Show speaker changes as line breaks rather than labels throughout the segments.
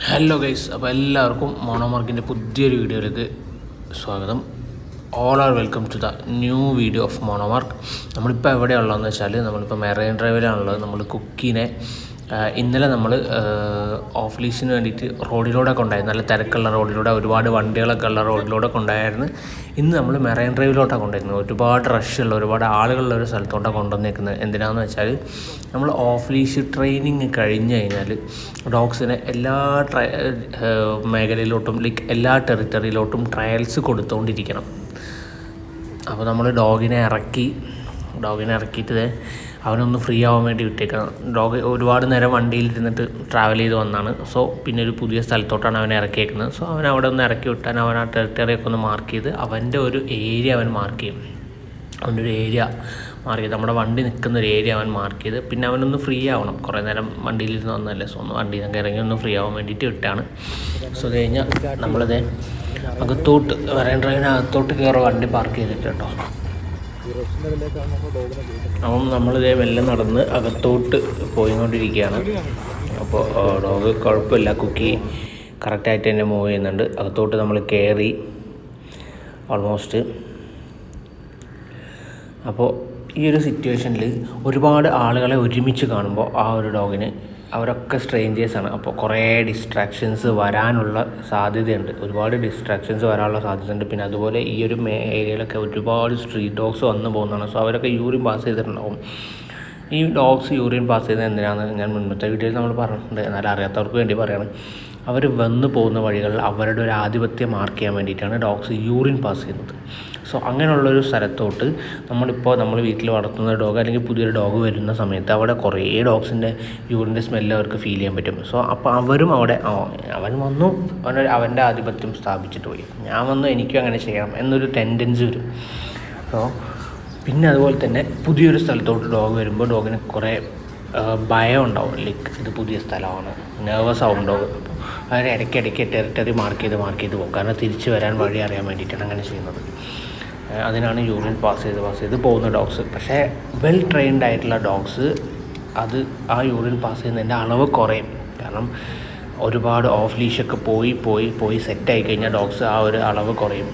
Hello guys അപ്പോൾ എല്ലാവർക്കും മോണോമാർക്കിന്റെ പുതിയൊരു വീഡിയോയിലേക്ക് സ്വാഗതം. All are welcome to the new video of Monomark നമ്മളിപ്പോൾ എവിടെയുള്ളതെന്ന് വെച്ചാൽ നമ്മളിപ്പോൾ മെറൈൻ ഡ്രൈവിലാണുള്ളത് നമ്മൾ കുക്കീനെ ഇന്നലെ നമ്മൾ ഓഫ് ലീസിന് വേണ്ടിയിട്ട് റോഡിലൂടെ കൊണ്ടായിരുന്നു നല്ല തിരക്കുള്ള റോഡിലൂടെ ഒരുപാട് വണ്ടികളൊക്കെ ഉള്ള റോഡിലൂടെ കൊണ്ടായിരുന്നു ഇന്ന് നമ്മൾ മെറൈൻ ഡ്രൈവിലോട്ടാണ് കൊണ്ടുവരുന്നത് ഒരുപാട് റഷുള്ള ഒരുപാട് ആളുകളുള്ള ഒരു സ്ഥലത്തോട്ടാണ് കൊണ്ടുവന്നേക്കുന്നത്. എന്തിനാണെന്ന് വെച്ചാൽ നമ്മൾ ഓഫ് ലീഷ് ട്രെയിനിങ് കഴിഞ്ഞ് കഴിഞ്ഞാൽ ഡോഗ്സിനെ എല്ലാ ട്രയ മേഖലയിലോട്ടും ലൈക്ക് എല്ലാ ടെറിറ്ററിയിലോട്ടും ട്രയൽസ് കൊടുത്തുകൊണ്ടിരിക്കണം അപ്പോൾ നമ്മൾ ഡോഗിനെ ഇറക്കി ഡോഗിനെ ഇറക്കിയിട്ട് അവനൊന്ന് ഫ്രീ ആവാൻ വേണ്ടി വിട്ടേക്കണം. ഡോഗ് ഒരുപാട് നേരം വണ്ടിയിലിരുന്നിട്ട് ട്രാവൽ ചെയ്ത് വന്നാണ്. സോ പിന്നെ ഒരു പുതിയ സ്ഥലത്തോട്ടാണ് അവനെ ഇറക്കിയേക്കുന്നത്. സോ അവൻ അവിടെ ഒന്ന് ഇറക്കി വിട്ടാൻ അവൻ ആ ടെറിട്ടറിയൊക്കെ ഒന്ന് മാർക്ക് ചെയ്ത് അവന്റെ ഒരു ഏരിയ അവൻ മാർക്ക് ചെയ്യും. അവന്റെ ഒരു ഏരിയ മാർക്ക് ചെയ്ത് നമ്മുടെ വണ്ടി നിൽക്കുന്ന ഒരു ഏരിയ അവൻ മാർക്ക് ചെയ്ത് പിന്നെ അവനൊന്ന് ഫ്രീ ആവണം. കുറേ നേരം വണ്ടിയിലിരുന്ന് വന്നല്ലേ സോ ഒന്ന് വണ്ടിയിൽ നിന്നൊക്കെ ഇറങ്ങി ഒന്ന് ഫ്രീ ആവാൻ വേണ്ടിയിട്ട് വിട്ടാണ്. സോ അത് കഴിഞ്ഞാൽ നമ്മളിത് അകത്തോട്ട് വരാൻ അകത്തോട്ട് കയറി വണ്ടി പാർക്ക് ചെയ്തിട്ട് കേട്ടോ. അപ്പം നമ്മളിതേ മെല്ലെ നടന്ന് അകത്തോട്ട് പോയിക്കൊണ്ടിരിക്കുകയാണ്. അപ്പോൾ ഡോഗ് കുഴപ്പമില്ല. കുക്കി കറക്റ്റായിട്ട് തന്നെ മൂവ് ചെയ്യുന്നുണ്ട്. അകത്തോട്ട് നമ്മൾ കയറി ഓൾമോസ്റ്റ് അപ്പോൾ ഈ ഒരു സിറ്റുവേഷനിൽ ഒരുപാട് ആളുകളെ ഒരുമിച്ച് കാണുമ്പോൾ ആ ഒരു ഡോഗിന് അവരൊക്കെ സ്ട്രേഞ്ചേഴ്സാണ് അപ്പോൾ കുറേ ഡിസ്ട്രാക്ഷൻസ് വരാനുള്ള സാധ്യതയുണ്ട്. ഒരുപാട് ഡിസ്ട്രാക്ഷൻസ് വരാനുള്ള സാധ്യതയുണ്ട്. പിന്നെ അതുപോലെ ഈ ഒരു ഏരിയയിലൊക്കെ ഒരുപാട് സ്ട്രീറ്റ് ഡോഗ്സ് വന്നു പോകുന്നതാണ്. സോ അവരൊക്കെ യൂറിൻ പാസ് ചെയ്തിട്ടുണ്ടാവും. ഈ ഡോഗ്സ് യൂറിൻ പാസ് ചെയ്യുന്നത് എന്തിനാണെന്ന് ഞാൻ മുൻപത്തെ വീഡിയോയിൽ നമ്മൾ പറഞ്ഞിട്ടുണ്ട്. എന്നാൽ അറിയാത്തവർക്ക് വേണ്ടി പറയുകയാണ് അവർ വന്നു പോകുന്ന വഴികളിൽ അവരുടെ ഒരു ആധിപത്യം മാർക്ക് ചെയ്യാൻ വേണ്ടിയിട്ടാണ് ഡോഗ്സ് യൂറിൻ പാസ് ചെയ്യുന്നത്. സോ അങ്ങനെയുള്ളൊരു സ്ഥലത്തോട്ട് നമ്മളിപ്പോൾ നമ്മൾ വീട്ടിൽ വളർത്തുന്ന ഡോഗ് അല്ലെങ്കിൽ പുതിയൊരു ഡോഗ് വരുന്ന സമയത്ത് അവിടെ കുറേ ഡോഗ്സിന്റെ യൂറിന്റെ സ്മെല്ല് അവർക്ക് ഫീൽ ചെയ്യാൻ പറ്റും. സോ അപ്പോൾ അവരും അവിടെ അവൻ വന്നു അവൻ അവന്റെ ആധിപത്യം സ്ഥാപിച്ചിട്ട് പോയി. ഞാൻ വന്നു എനിക്കും അങ്ങനെ ചെയ്യണം എന്നൊരു ടെൻഡൻസി വരും. സോ പിന്നെ അതുപോലെ തന്നെ പുതിയൊരു സ്ഥലത്തോട്ട് ഡോഗ് വരുമ്പോൾ ഡോഗിന് കുറേ ഭയം ഉണ്ടാവും ലൈക്ക് ഇത് പുതിയ സ്ഥലമാണ്. നെർവസ് ആവും ഡോഗ്. അപ്പോൾ അവർ ഇടയ്ക്കിടയ്ക്ക് ടെറിട്ടറി മാർക്ക് ചെയ്ത് മാർക്ക് ചെയ്ത് പോകും കാരണം തിരിച്ച് വരാൻ വഴി അറിയാൻ വേണ്ടിയിട്ടാണ് അങ്ങനെ ചെയ്യുന്നത്. അതിനാണ് യൂറിൻ പാസ് ചെയ്ത് പാസ് ചെയ്ത് പോകുന്ന ഡോഗ്സ് പക്ഷേ വെൽ ട്രെയിൻഡ് ആയിട്ടുള്ള ഡോഗ്സ് അത് ആ യൂറിൻ പാസ് ചെയ്യുന്നതിന്റെ അളവ് കുറയും. കാരണം ഒരുപാട് ഓഫ് ലീഷൊക്കെ പോയി പോയി പോയി സെറ്റായി കഴിഞ്ഞാൽ ഡോഗ്സ് ആ ഒരു അളവ് കുറയും.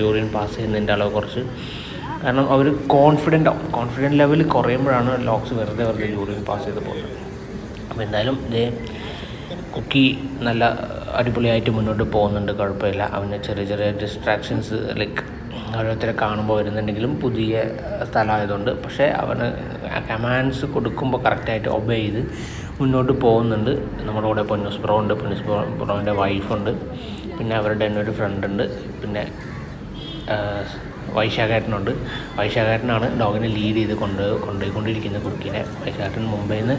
യൂറിൻ പാസ് ചെയ്യുന്നതിന്റെ അളവ് കുറച്ച്. കാരണം അവർ കോൺഫിഡന്റ് ആവും. കോൺഫിഡന്റ് ലെവൽ കുറയുമ്പോഴാണ് ഡോഗ്സ് വെറുതെ വെറുതെ യൂറിൻ പാസ് ചെയ്ത് പോകുന്നത്. അപ്പോൾ എന്തായാലും ഇതേ കുക്കി നല്ല അടിപൊളിയായിട്ട് മുന്നോട്ട് പോകുന്നുണ്ട്. കുഴപ്പമില്ല. അവന് ചെറിയ ചെറിയ ഡിസ്ട്രാക്ഷൻസ് ലൈക്ക് ഓരോരുത്തരെ കാണുമ്പോൾ വരുന്നുണ്ടെങ്കിലും പുതിയ സ്ഥലമായതുകൊണ്ട്. പക്ഷേ അവന് കമാൻഡ്സ് കൊടുക്കുമ്പോൾ കറക്റ്റായിട്ട് ഒബേ ചെയ്ത് മുന്നോട്ട് പോകുന്നുണ്ട്. നമ്മുടെ കൂടെ പൊന്നൂസ് ബ്രോ ഉണ്ട്. പൊന്നൂസ് ബ്രോ ബ്രോന്റെ വൈഫുണ്ട് പിന്നെ അവരുടെ തന്നെ ഒരു ഫ്രണ്ട് ഉണ്ട്. പിന്നെ വൈശാഖേട്ടനുണ്ട്. വൈശാഖേട്ടനാണ് ഡോഗിനെ ലീഡ് ചെയ്ത് കൊണ്ട് കൊണ്ടുപോയിക്കൊണ്ടിരിക്കുന്ന കുക്കിനെ വൈശാഖേട്ടൻ മുംബൈയിൽ നിന്ന്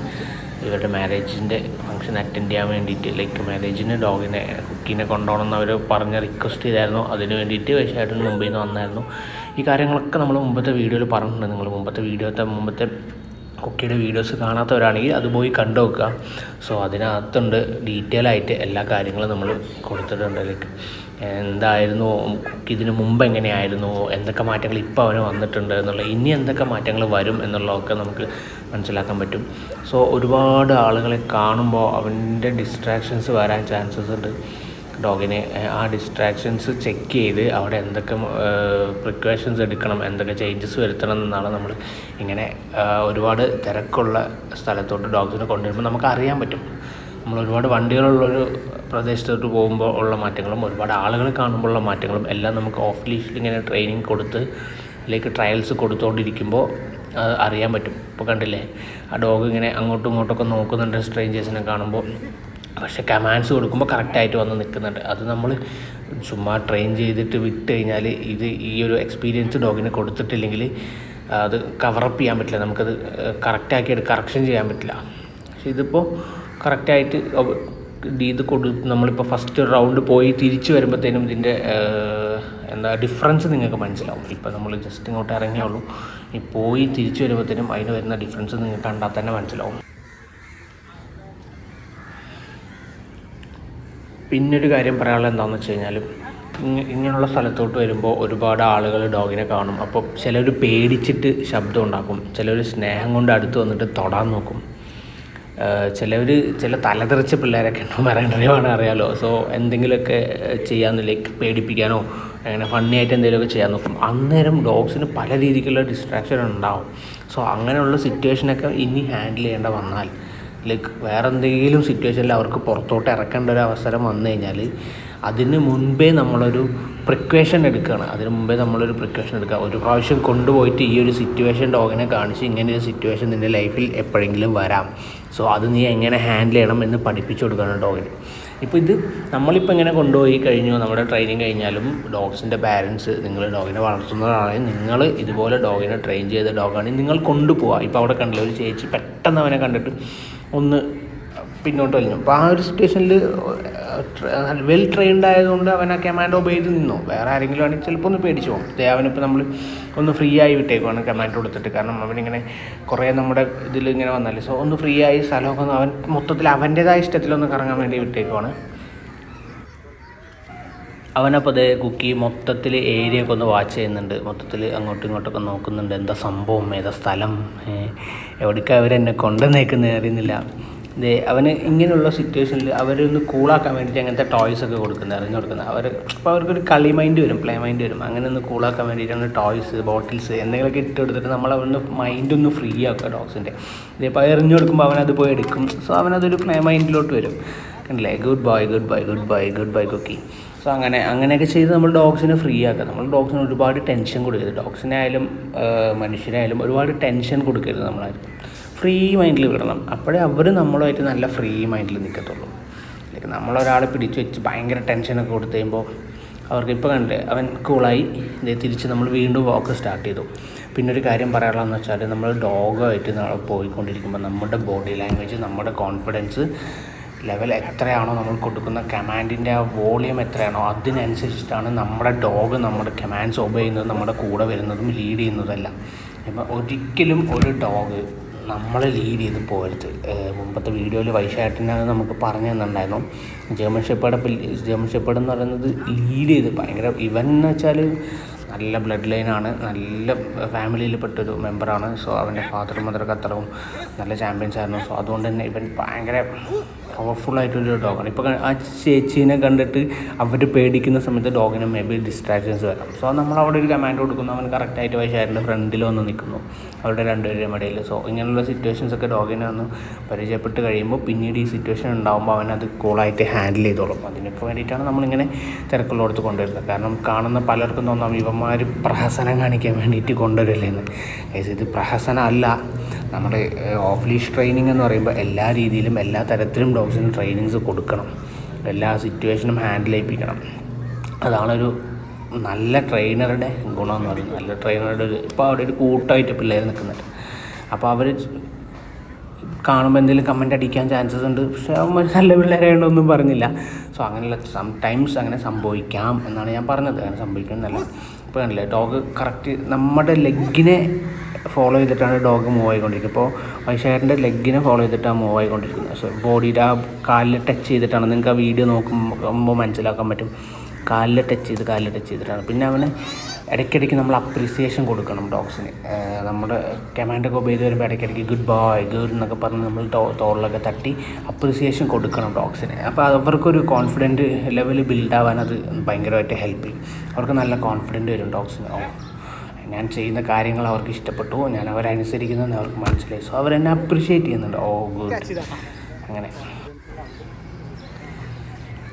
ഇവരുടെ മാരേജിന്റെ ഫംഗ്ഷൻ അറ്റൻഡ് ചെയ്യാൻ വേണ്ടിയിട്ട് ലൈക്ക് മാരേജിന് ഡോഗിനെ കുക്കിനെ കൊണ്ടുപോകണം എന്ന് അവർ പറഞ്ഞ് റിക്വസ്റ്റ് ചെയ്തായിരുന്നു. അതിന് വേണ്ടിയിട്ട് വൈശാഖേട്ടൻ മുംബൈയിൽ നിന്ന് വന്നായിരുന്നു. ഈ കാര്യങ്ങളൊക്കെ നമ്മൾ മുമ്പത്തെ വീഡിയോയിൽ പറഞ്ഞിട്ടുണ്ട്. നിങ്ങൾ മുമ്പത്തെ വീഡിയോത്തെ മുമ്പത്തെ കുക്കിയുടെ വീഡിയോസ് കാണാത്തവരാണെങ്കിൽ അത് പോയി കണ്ടു നോക്കുക. സോ അതിനകത്തുണ്ട് ഡീറ്റെയിൽ ആയിട്ട് എല്ലാ കാര്യങ്ങളും നമ്മൾ കൊടുത്തിട്ടുണ്ട്. ലൈക്ക് എന്തായിരുന്നു ഇതിനു മുമ്പ് എങ്ങനെയായിരുന്നു എന്തൊക്കെ മാറ്റങ്ങൾ ഇപ്പോൾ അവന് വന്നിട്ടുണ്ട് എന്നുള്ള ഇനി എന്തൊക്കെ മാറ്റങ്ങൾ വരും എന്നുള്ളതൊക്കെ നമുക്ക് മനസ്സിലാക്കാൻ പറ്റും. സോ ഒരുപാട് ആളുകളെ കാണുമ്പോൾ അവന്റെ ഡിസ്ട്രാക്ഷൻസ് വരാൻ ചാൻസസ് ഉണ്ട്. ഡോഗിനെ ആ ഡിസ്ട്രാക്ഷൻസ് ചെക്ക് ചെയ്ത് അവിടെ എന്തൊക്കെ പ്രിക്കോഷൻസ് എടുക്കണം എന്തൊക്കെ ചേഞ്ചസ് വരുത്തണം എന്നാണ് നമ്മൾ ഇങ്ങനെ ഒരുപാട് തിരക്കുള്ള സ്ഥലത്തോട്ട് ഡോഗ്സിനെ കൊണ്ടുവരുമ്പോൾ നമുക്ക് അറിയാൻ പറ്റും. നമ്മൾ ഒരുപാട് വണ്ടികളുള്ളൊരു പ്രദേശത്തോട്ട് പോകുമ്പോൾ ഉള്ള മാറ്റങ്ങളും ഒരുപാട് ആളുകൾ കാണുമ്പോൾ ഉള്ള മാറ്റങ്ങളും എല്ലാം നമുക്ക് ഓഫ് ലീഷിൽ ഇങ്ങനെ ട്രെയിനിങ് കൊടുത്ത് അല്ലെങ്കിൽ ട്രയൽസ് കൊടുത്തുകൊണ്ടിരിക്കുമ്പോൾ അറിയാൻ പറ്റും. ഇപ്പോൾ കണ്ടില്ലേ? ആ ഡോഗ് ഇങ്ങനെ അങ്ങോട്ടും ഇങ്ങോട്ടൊക്കെ നോക്കുന്നുണ്ട് സ്ട്രേഞ്ചേഴ്സിനെ കാണുമ്പോൾ. പക്ഷെ കമാൻഡ്സ് കൊടുക്കുമ്പോൾ കറക്റ്റായിട്ട് വന്ന് നിൽക്കുന്നുണ്ട്. അത് നമ്മൾ ചുമ്മാ ട്രെയിൻ ചെയ്തിട്ട് വിട്ട് കഴിഞ്ഞാൽ ഇത് ഈ ഒരു എക്സ്പീരിയൻസ് ഡോഗിന് കൊടുത്തിട്ടില്ലെങ്കിൽ അത് കവറപ്പ് ചെയ്യാൻ പറ്റില്ല. നമുക്കത് കറക്റ്റാക്കിയിട്ട് കറക്ഷൻ ചെയ്യാൻ പറ്റില്ല. പക്ഷെ ഇതിപ്പോൾ കറക്റ്റായിട്ട് ഇത് കൊടു നമ്മളിപ്പോൾ ഫസ്റ്റ് റൗണ്ട് പോയി തിരിച്ച് വരുമ്പോഴത്തേനും ഇതിന്റെ എന്താ ഡിഫറൻസ് നിങ്ങൾക്ക് മനസ്സിലാവും. ഇപ്പോൾ നമ്മൾ ജസ്റ്റ് ഇങ്ങോട്ട് ഇറങ്ങിയുള്ളൂ ഈ പോയി തിരിച്ച് വരുമ്പോഴത്തേനും അതിന് വരുന്ന ഡിഫറൻസ് നിങ്ങൾക്ക് കണ്ടാൽ തന്നെ മനസ്സിലാവും. പിന്നൊരു കാര്യം പറയാനുള്ളത് എന്താണെന്ന് വെച്ച് കഴിഞ്ഞാൽ ഇങ്ങ- ഇങ്ങനെയുള്ള സ്ഥലത്തോട്ട് വരുമ്പോൾ ഒരുപാട് ആളുകൾ ഡോഗിനെ കാണും. അപ്പോൾ ചിലർ പേടിച്ചിട്ട് ശബ്ദം ഉണ്ടാക്കും. ചിലർ സ്നേഹം കൊണ്ട് അടുത്ത് വന്നിട്ട് തൊടാൻ നോക്കും. ചിലവർ ചില തലതെറിച്ച പിള്ളേരൊക്കെ ഉണ്ടാവും പറയാൻ ഡ്രൈവാണ് അറിയാലോ. സോ എന്തെങ്കിലുമൊക്കെ ചെയ്യാമെന്ന് ലൈക്ക് പേടിപ്പിക്കാനോ അങ്ങനെ ഫണ്ണി ആയിട്ട് എന്തെങ്കിലുമൊക്കെ ചെയ്യാൻ നോക്കും. അന്നേരം ഡോഗ്സിന് പല രീതിക്കുള്ള ഡിസ്ട്രാക്ഷൻ ഉണ്ടാവും. സോ അങ്ങനെയുള്ള സിറ്റുവേഷനൊക്കെ ഇനി ഹാൻഡിൽ ചെയ്യേണ്ട വന്നാൽ ലൈക്ക് വേറെ എന്തെങ്കിലും സിറ്റുവേഷനിൽ അവർക്ക് പുറത്തോട്ട് ഇറക്കേണ്ട ഒരു അവസരം വന്നു കഴിഞ്ഞാൽ അതിന് മുൻപേ നമ്മളൊരു പ്രിക്വേഷൻ എടുക്കുകയാണ് അതിന് മുമ്പേ നമ്മളൊരു പ്രിക്വേഷൻ എടുക്കുക ഒരു പ്രാവശ്യം കൊണ്ടുപോയിട്ട് ഈ ഒരു സിറ്റുവേഷൻ ഡോഗിനെ കാണിച്ച് ഇങ്ങനെ ഒരു സിറ്റുവേഷൻ നിന്റെ ലൈഫിൽ എപ്പോഴെങ്കിലും വരാം. സോ അത് നീ എങ്ങനെ ഹാൻഡിൽ ചെയ്യണം എന്ന് പഠിപ്പിച്ചു കൊടുക്കുകയാണ് ഡോഗിന്. ഇപ്പോൾ ഇത് നമ്മളിപ്പോൾ ഇങ്ങനെ കൊണ്ടുപോയി കഴിഞ്ഞു. നമ്മുടെ ട്രെയിനിങ് കഴിഞ്ഞാലും ഡോഗ്സിന്റെ പാരൻസ് നിങ്ങൾ ഡോഗിനെ വളർത്തുന്നതാണെങ്കിൽ നിങ്ങൾ ഇതുപോലെ ഡോഗിനെ ട്രെയിൻ ചെയ്ത ഡോഗാണെങ്കിൽ നിങ്ങൾ കൊണ്ടുപോവുക. ഇപ്പോൾ അവിടെ കണ്ടില്ല ഒരു ചേച്ചി പെട്ടെന്ന് അവനെ കണ്ടിട്ട് ഒന്ന് പിന്നോട്ട് വലിഞ്ഞു. അപ്പോൾ ആ ഒരു സിറ്റുവേഷനിൽ വെൽ ട്രെയിൻഡ് ആയതുകൊണ്ട് അവൻ ആ കമാൻഡ് ഒബേ നിന്നു. വേറെ ആരെങ്കിലും ആണെങ്കിൽ ചിലപ്പോൾ ഒന്ന് പേടിച്ചു പോകും. അവനിപ്പോൾ നമ്മൾ ഒന്ന് ഫ്രീ ആയി വിട്ടേക്കുവാണ് കമാൻഡ് കൊടുത്തിട്ട്. കാരണം അവനിങ്ങനെ കുറേ നമ്മുടെ ഇതിൽ ഇങ്ങനെ വന്നല്ലേ. സോ ഒന്ന് ഫ്രീ ആയി സ്ഥലമൊക്കെ അവൻ മൊത്തത്തിൽ അവന്റേതായ ഇഷ്ടത്തിലൊന്ന് കറങ്ങാൻ വേണ്ടി വിട്ടേക്കുവാണ്. അവനപ്പോൾ അതേ കുക്കി മൊത്തത്തിൽ ഏരിയ ഒക്കെ ഒന്ന് വാച്ച് ചെയ്യുന്നുണ്ട്. മൊത്തത്തിൽ അങ്ങോട്ടും ഇങ്ങോട്ടൊക്കെ നോക്കുന്നുണ്ട്. എന്താ സംഭവം? ഏതാ സ്ഥലം? എവിടേക്കാണ് അവരെന്നെ കൊണ്ടുവന്നേക്കുന്നത് അറിയുന്നില്ല. ദേ അവന് ഇങ്ങനെയുള്ള സിറ്റുവേഷനിൽ അവരൊന്ന് കൂളാക്കാൻ വേണ്ടിയിട്ട് അങ്ങനത്തെ ടോയ്സ് ഒക്കെ കൊടുക്കുന്നത് അറിഞ്ഞു കൊടുക്കുന്നത്. അവർ അപ്പോൾ അവർക്കൊരു കളി മൈൻഡ് വരും പ്ലേ മൈൻഡ് വരും. അങ്ങനെ ഒന്ന് കൂളാക്കാൻ വേണ്ടിയിട്ടാണ് ടോയ്സ് ബോട്ടിൽസ് എന്തെങ്കിലുമൊക്കെ ഇട്ട് കൊടുത്തിട്ട് നമ്മൾ അവന് മൈൻഡ് ഒന്ന് ഫ്രീ ആക്കുക ഡോഗ്സിന്റെ ഇതിപ്പോൾ എറിഞ്ഞു കൊടുക്കുമ്പോൾ അവനത് പോയി എടുക്കും. സോ അവനതൊരു പ്ലേ മൈൻഡിലോട്ട് വരും. കണ്ടില്ലേ? Good boy good boy good boy good bye Cookie so അങ്ങനെ അങ്ങനെയൊക്കെ ചെയ്ത് നമ്മൾ ഡോഗ്സിനെ ഫ്രീ ആക്കുക. നമ്മൾ ഡോഗ്സിന് ഒരുപാട് ടെൻഷൻ കൊടുക്കരുത്. ഡോഗ്സിനായാലും മനുഷ്യനായാലും ഒരുപാട് ടെൻഷൻ കൊടുക്കരുത് നമ്മളാരും. ഫ്രീ മൈൻഡിൽ വിടണം. അപ്പോഴേ അവർ നമ്മളുമായിട്ട് നല്ല ഫ്രീ മൈൻഡിൽ നിൽക്കത്തുള്ളൂ. ലൈക്ക് നമ്മളൊരാളെ പിടിച്ച് വെച്ച് ഭയങ്കര ടെൻഷനൊക്കെ കൊടുത്തു കഴിയുമ്പോൾ അവർക്ക് ഇപ്പോൾ കണ്ടില്ലേ അവൻ കൂളായി. ഇതേ തിരിച്ച് നമ്മൾ വീണ്ടും വാക്ക് സ്റ്റാർട്ട് ചെയ്തു. പിന്നെ ഒരു കാര്യം പറയാനുള്ളതെന്ന് വെച്ചാൽ നമ്മൾ ഡോഗായിട്ട് പോയിക്കൊണ്ടിരിക്കുമ്പോൾ നമ്മുടെ ബോഡി ലാംഗ്വേജ് നമ്മുടെ കോൺഫിഡൻസ് ലെവൽ എത്രയാണോ നമ്മൾ കൊടുക്കുന്ന കമാൻഡിന്റെ ആ വോളിയം എത്രയാണോ അതിനനുസരിച്ചിട്ടാണ് നമ്മുടെ ഡോഗ് നമ്മുടെ കമാൻഡ്സ് ഒബേ ചെയ്യുന്നതും നമ്മുടെ കൂടെ വരുന്നതും ലീഡ് ചെയ്യുന്നതല്ല ഇപ്പം ഒരിക്കലും ഒരു ഡോഗ് നമ്മളെ ലീഡ് ചെയ്ത് പോകരുത് മുമ്പത്തെ വീഡിയോയിൽ വൈശാട്ടിനാണ് നമുക്ക് പറഞ്ഞു തന്നിട്ടുണ്ടായിരുന്നു. ജർമ്മൻ ഷെപ്പേഡ് ജർമ്മൻ ഷെപ്പേഡ് എന്ന് പറയുന്നത് ലീഡ് ചെയ്ത് ഭയങ്കര ഇവൻ എന്ന് വെച്ചാൽ നല്ല ബ്ലഡ് ലൈനാണ് നല്ല ഫാമിലിയിൽപ്പെട്ടൊരു മെമ്പറാണ് സോ അവന്റെ ഫാദറും മദറും അത്രയും നല്ല ചാമ്പ്യൻസ് ആയിരുന്നു. സോ അതുകൊണ്ട് തന്നെ ഇവൻ ഭയങ്കര പവർഫുൾ ആയിട്ടൊരു ഡോഗാണ് ഇപ്പോൾ ആ ചേച്ചീനെ കണ്ടിട്ട് അവർ പേടിക്കുന്ന സമയത്ത് ഡോഗിന് മേ ബി ഡിസ്ട്രാക്ഷൻസ് വരാം. സോ നമ്മൾ അവിടെ ഒരു കമാൻഡ് കൊടുക്കുന്നു. അവൻ കറക്റ്റായിട്ട് വൈശാരിന്റെ ഫ്രണ്ടിൽ വന്ന് നിൽക്കുന്നു. അവരുടെ രണ്ടുപേരുടെയും ഇടയിൽ സോ ഇങ്ങനെയുള്ള സിറ്റുവേഷൻസ് ഒക്കെ ഡോഗിനെ ഒന്ന് പരിചയപ്പെട്ട് കഴിയുമ്പോൾ പിന്നീട് ഈ സിറ്റുവേഷൻ ഉണ്ടാകുമ്പോൾ അവൻ അത് കൂളായിട്ട് ഹാൻഡിൽ ചെയ്തോളും. അതിനൊക്കെ വേണ്ടിയിട്ടാണ് നമ്മളിങ്ങനെ തിരക്കുള്ളടത്ത് കൊണ്ടുവരുന്നത്. കാരണം കാണുന്ന പലർക്കും തോന്നാം ഇവന്മാർ പ്രഹസനം കാണിക്കാൻ വേണ്ടിയിട്ട് കൊണ്ടുവരില്ലെന്ന് ഇത് പ്രഹസനം അല്ല നമ്മുടെ ഓഫ് ലീഷ് ട്രെയിനിങ് എന്ന് പറയുമ്പോൾ എല്ലാ രീതിയിലും എല്ലാ തരത്തിലും ഡോഗ്സിന് ട്രെയിനിങ്സ് കൊടുക്കണം. എല്ലാ സിറ്റുവേഷനും ഹാൻഡിൽ ചെയ്യിപ്പിക്കണം. അതാണൊരു നല്ല ട്രെയിനറുടെ ഗുണം എന്ന് പറയുന്നത്. നല്ല ട്രെയിനറുടെ ഒരു ഇപ്പോൾ അവിടെ ഒരു കൂട്ടമായിട്ട് പിള്ളേർ നിൽക്കുന്നുണ്ട്. അപ്പോൾ അവർ കാണുമ്പോൾ എന്തെങ്കിലും കമന്റ് അടിക്കാൻ ചാൻസസ് ഉണ്ട്. പക്ഷേ അവന്മാർ നല്ല പിള്ളേരായതുകൊണ്ടൊന്നും പറഞ്ഞില്ല. സോ അങ്ങനെയുള്ള സം ടൈംസ് അങ്ങനെ സംഭവിക്കാം എന്നാണ് ഞാൻ പറഞ്ഞത്. അങ്ങനെ സംഭവിക്കുന്നതല്ല ഇപ്പോൾ ഡോഗ് കറക്റ്റ് നമ്മുടെ ലെഗിനെ ഫോളോ ചെയ്തിട്ടാണ് ഡോഗ് മൂവ് ആയിക്കൊണ്ടിരിക്കുന്നത്. ഇപ്പോൾ വൈശാഖിന്റെ ലെഗിനെ ഫോളോ ചെയ്തിട്ടാണ് മൂവ് ആയിക്കൊണ്ടിരിക്കുന്നത്. സോ ബോഡിയുടെ ആ കാലിൽ ടച്ച് ചെയ്തിട്ടാണ്. നിങ്ങൾക്ക് ആ വീഡിയോ നോക്കുമ്പോൾ മനസ്സിലാക്കാൻ പറ്റും. കാലിൽ ടച്ച് ചെയ്ത് കാലിൽ ടച്ച് ചെയ്തിട്ടാണ്. പിന്നെ അവന് ഇടയ്ക്കിടയ്ക്ക് നമ്മൾ അപ്രീസിയേഷൻ കൊടുക്കണം ഡോഗ്സിന് നമ്മുടെ കമാൻഡൊക്കെ ഉപയോഗിച്ച് വരുമ്പോൾ ഇടയ്ക്കിടയ്ക്ക് ഗുഡ് ബോയ് ഗുഡ് എന്നൊക്കെ പറഞ്ഞ് നമ്മൾ തോളിലൊക്കെ തട്ടി അപ്രീസിയേഷൻ കൊടുക്കണം ഡോഗ്സിന് അപ്പോൾ അവർക്കൊരു കോൺഫിഡന്റ് ലെവൽ ബിൽഡാവാൻ അത് ഭയങ്കരമായിട്ട് ഹെൽപ്പ് ചെയ്യും. അവർക്ക് നല്ല കോൺഫിഡന്റ് വരും ഡോഗ്സിന് ഞാൻ ചെയ്യുന്ന കാര്യങ്ങൾ അവർക്ക് ഇഷ്ടപ്പെട്ടു ഞാൻ അവരനുസരിക്കുന്നതെന്ന് അവർക്ക് മനസ്സിലായി. സോ അവരെന്നെ അപ്രിഷ്യേറ്റ് ചെയ്യുന്നുണ്ട്. ഓ ഗുഡ് അങ്ങനെ.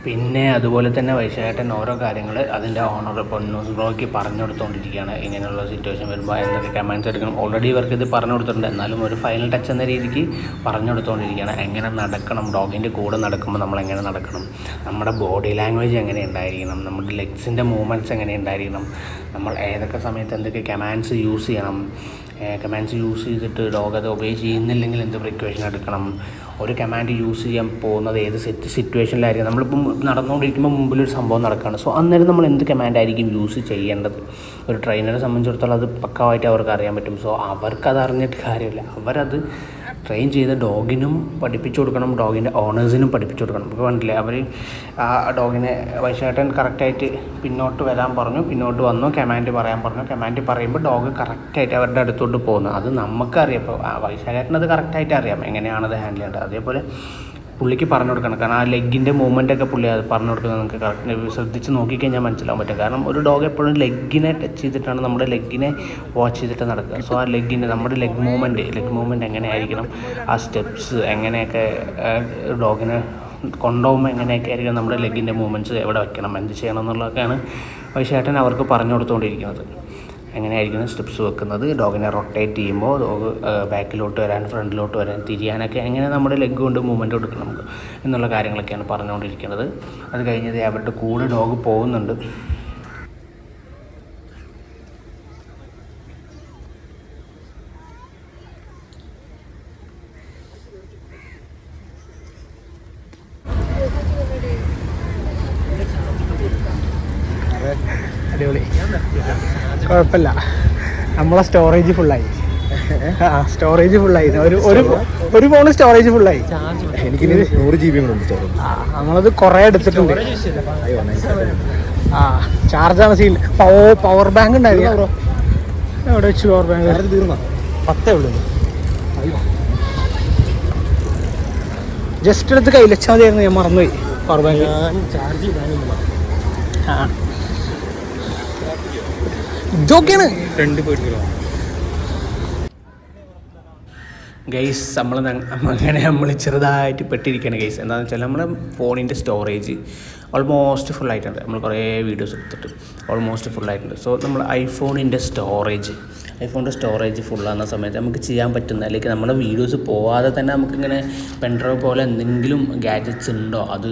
പിന്നെ അതുപോലെ തന്നെ വൈശാഖേട്ടൻ ഓരോ കാര്യങ്ങൾ അതിന്റെ ഓണർ പൊന്നൂസ് ബ്രോയ്ക്ക് പറഞ്ഞു കൊടുത്തുകൊണ്ടിരിക്കുകയാണ് ഇങ്ങനെയുള്ള സിറ്റുവേഷൻ വരുമ്പോൾ എന്തൊക്കെ കമാൻഡ്സ് എടുക്കണം? ഓൾറെഡി ഇവർക്ക് ഇത് പറഞ്ഞു കൊടുത്തിട്ടുണ്ട് എന്നാലും ഒരു ഫൈനൽ ടച്ച് എന്ന രീതിക്ക് പറഞ്ഞു കൊടുത്തുകൊണ്ടിരിക്കുകയാണ് എങ്ങനെ നടക്കണം? ഡോഗിന്റെ കൂടെ നടക്കുമ്പോൾ നമ്മൾ എങ്ങനെ നടക്കണം? നമ്മുടെ ബോഡി ലാംഗ്വേജ് എങ്ങനെ ഉണ്ടായിരിക്കണം? നമ്മുടെ ലെഗ്സിന്റെ മൂവ്മെന്റ്സ് എങ്ങനെ ഉണ്ടായിരിക്കണം? നമ്മൾ ഏതൊക്കെ സമയത്ത് എന്തൊക്കെ കമാൻഡ്സ് യൂസ് ചെയ്യണം? കമാൻഡ്സ് യൂസ് ചെയ്തിട്ട് ഡോഗ് അത് ഒബേ ചെയ്യുന്നില്ലെങ്കിൽ എന്ത് പ്രിക്വേഷൻ എടുക്കണം? ഒരു കമാൻഡ് യൂസ് ചെയ്യാൻ പോകുന്നത് ഏത് സെറ്റ് സിറ്റുവേഷനിലായിരിക്കും നമ്മളിപ്പം നടന്നുകൊണ്ടിരിക്കുമ്പോൾ മുമ്പിൽ ഒരു സംഭവം നടക്കുകയാണ് സോ അന്നേരം നമ്മൾ എന്ത് കമാൻഡ് ആയിരിക്കും യൂസ് ചെയ്യേണ്ടത്? ഒരു ട്രെയിനറെ സംബന്ധിച്ചിടത്തോളം അത് പക്കാവായിട്ട് അവർക്ക് അറിയാൻ പറ്റും. സോ അവർക്കത് അറിഞ്ഞിട്ട് കാര്യമില്ല. അവരത് ട്രെയിൻ ചെയ്ത ഡോഗിനും പഠിപ്പിച്ചു കൊടുക്കണം ഡോഗിന്റെ ഓണേഴ്സിനും പഠിപ്പിച്ചു കൊടുക്കണം. ഇപ്പോൾ കണ്ടില്ലേ അവർ ആ ഡോഗിനെ വൈശേട്ടൻ കറക്റ്റായിട്ട് പിന്നോട്ട് വരാൻ പറഞ്ഞു പിന്നോട്ട് വന്നു കമാൻഡ് പറയാൻ പറഞ്ഞു. കമാൻഡ് പറയുമ്പോൾ ഡോഗ് കറക്റ്റായിട്ട് അവരുടെ അടുത്തോട്ട് പോകുന്നു അത് നമുക്കറിയാം ഇപ്പോൾ വൈശാഖേട്ടൻ അത് കറക്റ്റായിട്ട് അറിയാം എങ്ങനെയാണ് അത് ഹാൻഡിൽ ചെയ്യേണ്ടത്. അതേപോലെ പുള്ളിക്ക് പറഞ്ഞു കൊടുക്കണം. കാരണം ആ ലെഗിന്റെ മൂവ്മെന്റ് ഒക്കെ പുള്ളി അത് പറഞ്ഞു കൊടുക്കുന്നത് നമുക്ക് കറക്റ്റ് ശ്രദ്ധിച്ച് നോക്കിക്കഴിഞ്ഞാൽ മനസ്സിലാവാൻ പറ്റും. കാരണം ഒരു ഡോഗ് എപ്പോഴും ലെഗിനെ ടച്ച് ചെയ്തിട്ടാണ് നമ്മുടെ ലെഗിനെ വാച്ച് ചെയ്തിട്ട് നടക്കുക. സോ ആ ലെഗിന്റെ നമ്മുടെ ലെഗ് മൂവ്മെന്റ് ലെഗ് മൂവ്മെന്റ് എങ്ങനെയായിരിക്കണം? ആ സ്റ്റെപ്സ് എങ്ങനെയൊക്കെ ഡോഗിനെ കൊണ്ടുപോകുമ്പോൾ എങ്ങനെയൊക്കെ ആയിരിക്കും നമ്മുടെ ലെഗിന്റെ മൂവ്മെന്റ്സ് എവിടെ വയ്ക്കണം എന്ത് ചെയ്യണം എന്നുള്ളതൊക്കെയാണ് വൈശേട്ടൻ അവർക്ക് പറഞ്ഞു കൊടുത്തുകൊണ്ടിരിക്കുന്നത്. എങ്ങനെയായിരിക്കും സ്റ്റെപ്സ് വെക്കുന്നത്? ഡോഗിനെ റൊട്ടേറ്റ് ചെയ്യുമ്പോൾ ഡോഗ് ബാക്കിലോട്ട് വരാൻ ഫ്രണ്ടിലോട്ട് വരാൻ തിരിയാനൊക്കെ എങ്ങനെ നമ്മുടെ ലെഗ് കൊണ്ട് മൂവ്മെന്റ് കൊടുക്കണം നമുക്ക് എന്നുള്ള കാര്യങ്ങളൊക്കെയാണ് പറഞ്ഞുകൊണ്ടിരിക്കുന്നത്. അത് കഴിഞ്ഞത് അവരുടെ കൂടെ ഡോഗ് പോകുന്നുണ്ട്.
അടിപൊളി. കുഴപ്പമില്ല. നമ്മളെ സ്റ്റോറേജ് ഫുള്ളായി ആ സ്റ്റോറേജ് ഫുള്ളായി ഒരു ഒരു ഒരു ഫോണ് സ്റ്റോറേജ് ഫുള്ളായി
എനിക്ക് നൂറ് ജി ബി
നമ്മളത് കുറേ എടുത്തിട്ടുണ്ട്. ആ ചാർജാണ് സീൻ പവർ പവർ ബാങ്ക് ഉണ്ടായിരുന്നു എവിടെ വെച്ചു പവർ ബാങ്ക്
തീർന്ന?
പത്തേ ഉള്ളൂ. ജസ്റ്റ് എടുത്ത് കയ്യിലെച്ചാൽ മതിയായിരുന്നു. ഞാൻ മറന്നുപോയി. പവർ ബാങ്ക്
ചാർജ്
ആ. ഇതൊക്കെയാണ്
ഗൈസ് നമ്മൾ അങ്ങനെ നമ്മൾ ചെറുതായിട്ട് പെട്ടിരിക്കുകയാണ് ഗൈസ്. എന്താണെന്ന് വെച്ചാൽ നമ്മുടെ ഫോണിന്റെ സ്റ്റോറേജ് ഓൾമോസ്റ്റ് ഫുൾ ആയിട്ടുണ്ട്. നമ്മൾ കുറേ വീഡിയോസ് എടുത്തിട്ട് ഓൾമോസ്റ്റ് ഫുൾ ആയിട്ടുണ്ട്. സോ നമ്മൾ ഐഫോണിന്റെ സ്റ്റോറേജ്. ഐഫോണിന്റെ സ്റ്റോറേജ് ഫുള്ളാകുന്ന സമയത്ത് നമുക്ക് ചെയ്യാൻ പറ്റുന്ന അല്ലെങ്കിൽ നമ്മുടെ വീഡിയോസ് പോവാതെ തന്നെ നമുക്കിങ്ങനെ പെൻഡ്രൈവ് പോലെ എന്തെങ്കിലും ഗാഡ്ജറ്റ്സ് ഉണ്ടോ? അത്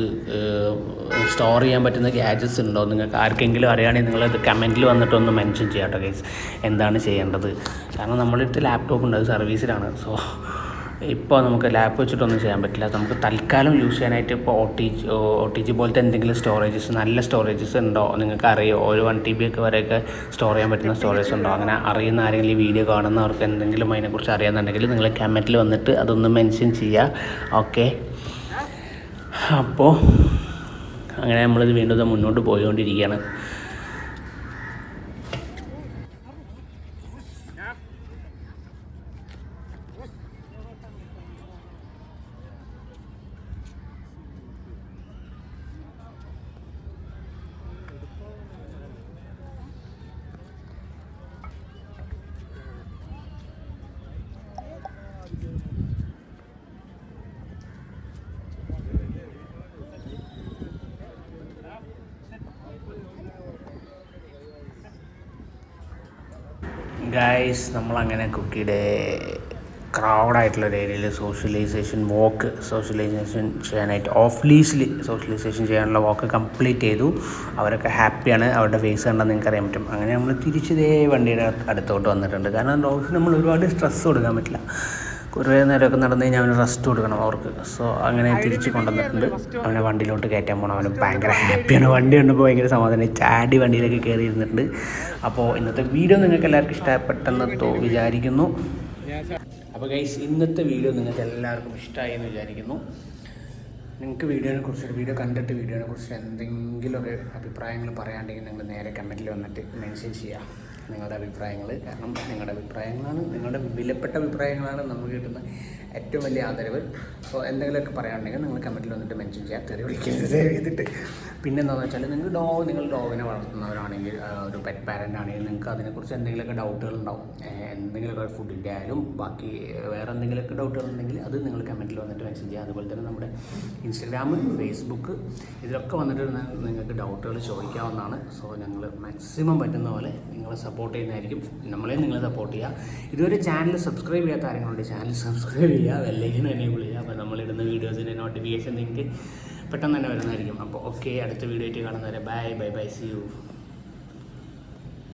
സ്റ്റോർ ചെയ്യാൻ പറ്റുന്ന ഗാഡ്ജറ്റ്സ് ഉണ്ടോ? നിങ്ങൾക്ക് ആർക്കെങ്കിലും അറിയുകയാണെങ്കിൽ നിങ്ങളത് കമന്റിൽ വന്നിട്ടൊന്ന് മെൻഷൻ ചെയ്യാം കേട്ടോ ഗൈസ് എന്താണ് ചെയ്യേണ്ടത്? കാരണം നമ്മളടുത്ത് ലാപ്ടോപ്പ് ഉണ്ട് അത് സർവീസിലാണ് സോ ഇപ്പോൾ നമുക്ക് ലാപ്പ് വെച്ചിട്ടൊന്നും ചെയ്യാൻ പറ്റില്ല. നമുക്ക് തൽക്കാലം യൂസ് ചെയ്യാനായിട്ട് ഇപ്പോൾ O T G O T G പോലത്തെ എന്തെങ്കിലും സ്റ്റോറേജസ് നല്ല സ്റ്റോറേജസ് ഉണ്ടോ? നിങ്ങൾക്ക് അറിയോ? ഒരു വൺ ടി ബി ഒക്കെ വരെയൊക്കെ സ്റ്റോർ ചെയ്യാൻ പറ്റുന്ന സ്റ്റോറേജ് ഉണ്ടോ? അങ്ങനെ അറിയുന്ന ആരെങ്കിലും ഈ വീഡിയോ കാണുന്നവർക്ക് എന്തെങ്കിലും അതിനെക്കുറിച്ച് അറിയാമെന്നുണ്ടെങ്കിൽ നിങ്ങൾ കമന്റിൽ വന്നിട്ട് അതൊന്ന് മെൻഷൻ ചെയ്യുക ഓക്കെ അപ്പോൾ അങ്ങനെ നമ്മളിത് വീണ്ടും മുന്നോട്ട് പോയിക്കൊണ്ടിരിക്കുകയാണ്. ഗായ്സ് നമ്മളങ്ങനെ കുക്കിയുടെ ക്രൗഡായിട്ടുള്ള ഒരു ഏരിയയിൽ സോഷ്യലൈസേഷൻ വോക്ക് സോഷ്യലൈസേഷൻ ചെയ്യാനായിട്ട് ഓഫ് ലീസിൽ സോഷ്യലൈസേഷൻ ചെയ്യാനുള്ള വോക്ക് കംപ്ലീറ്റ് ചെയ്തു. അവരൊക്കെ ഹാപ്പിയാണ് അവരുടെ ഫേസ് കണ്ടാൽ നിങ്ങൾക്ക് അറിയാൻ പറ്റും. അങ്ങനെ നമ്മൾ തിരിച്ചതേ വണ്ടിയുടെ അടുത്തോട്ട് വന്നിട്ടുണ്ട്. കാരണം ഡോഗ്സിന് നമ്മൾ ഒരുപാട് സ്ട്രെസ് കൊടുക്കാൻ പറ്റില്ല. കുറേ നേരമൊക്കെ നടന്നു കഴിഞ്ഞാൽ അവന് റെസ്റ്റ് കൊടുക്കണം അവർക്ക്. സോ അങ്ങനെ തിരിച്ച് കൊണ്ടുവന്നിട്ടുണ്ട്. അവനെ വണ്ടിയിലോട്ട് കയറ്റാൻ പോകണം അവന് ഭയങ്കര ഹാപ്പിയാണ് വണ്ടി കണ്ടപ്പോൾ ഭയങ്കര സമാധാനം. ചാടി വണ്ടിയിലൊക്കെ കയറി ഇരുന്നിട്ടുണ്ട് അപ്പോൾ ഇന്നത്തെ വീഡിയോ നിങ്ങൾക്ക് എല്ലാവർക്കും ഇഷ്ടപ്പെട്ടെന്ന് തോ വിചാരിക്കുന്നു. അപ്പോൾ ഗൈസ് ഇന്നത്തെ വീഡിയോ നിങ്ങൾക്ക് എല്ലാവർക്കും ഇഷ്ടമായി എന്ന് വിചാരിക്കുന്നു. നിങ്ങൾക്ക് വീഡിയോനെ കുറിച്ച് വീഡിയോ കണ്ടിട്ട് വീഡിയോനെ കുറിച്ച് എന്തെങ്കിലുമൊക്കെ അഭിപ്രായങ്ങൾ പറയാണ്ടെങ്കിൽ നിങ്ങൾ നേരെ കമന്റിൽ വന്നിട്ട് മെൻഷൻ ചെയ്യുക നിങ്ങളുടെ അഭിപ്രായങ്ങൾ കാരണം നിങ്ങളുടെ അഭിപ്രായങ്ങളാണ് നിങ്ങളുടെ വിലപ്പെട്ട അഭിപ്രായങ്ങളാണ് നമുക്ക് കിട്ടുന്ന ഏറ്റവും വലിയ ആദരവ്. അപ്പോൾ എന്തെങ്കിലുമൊക്കെ പറയാനുണ്ടെങ്കിൽ നിങ്ങൾ കമന്റിൽ വന്നിട്ട് മെൻഷൻ ചെയ്യാം. തെറി വിളിക്കരുത് സേവ് ചെയ്തിട്ട് പിന്നെ എന്താണെന്ന് വെച്ചാൽ നിങ്ങൾ ഡോഗ് നിങ്ങൾ ഡോഗിനെ വളർത്തുന്നവരാണെങ്കിൽ ഒരു പെറ്റ് പാരന്റ് ആണെങ്കിൽ നിങ്ങൾക്ക് അതിനെക്കുറിച്ച് എന്തെങ്കിലുമൊക്കെ ഡൗട്ടുകൾ ഉണ്ടാവും. എന്തെങ്കിലുമൊക്കെ ഫുഡിന്റെ ആയാലും ബാക്കി വേറെ എന്തെങ്കിലുമൊക്കെ ഡൗട്ടുകൾ ഉണ്ടെങ്കിൽ അത് നിങ്ങൾ കമന്റിൽ വന്നിട്ട് മെൻഷൻ ചെയ്യാം. അതുപോലെ തന്നെ നമ്മുടെ ഇൻസ്റ്റഗ്രാം ഫേസ്ബുക്ക് ഇതിലൊക്കെ വന്നിട്ട് നിങ്ങൾക്ക് ഡൗട്ടുകൾ ചോദിക്കാവുന്നതാണ്. സോ ഞങ്ങൾ മാക്സിമം പറ്റുന്ന പോലെ നിങ്ങളെ സപ്പോർട്ട് ചെയ്യുന്നതായിരിക്കും. നമ്മളെ നിങ്ങൾ സപ്പോർട്ട് ചെയ്യുക ഇതുവരെ ചാനൽ സബ്സ്ക്രൈബ് ചെയ്യാത്ത ആരെങ്കിലും ചാനൽ സബ്സ്ക്രൈബ് ചെയ്യുക. വെല്ലേക്കിന് എനേബിൾ ചെയ്യുക. അപ്പോൾ നമ്മളിടുന്ന വീഡിയോസിന്റെ നോട്ടിഫിക്കേഷൻ നിങ്ങൾക്ക് പെട്ടെന്ന് തന്നെ വരുന്നതായിരിക്കും. അപ്പോൾ ഓക്കെ അടുത്ത വീഡിയോ ആയിട്ട് കാണുന്നവരെ bye bye bye see you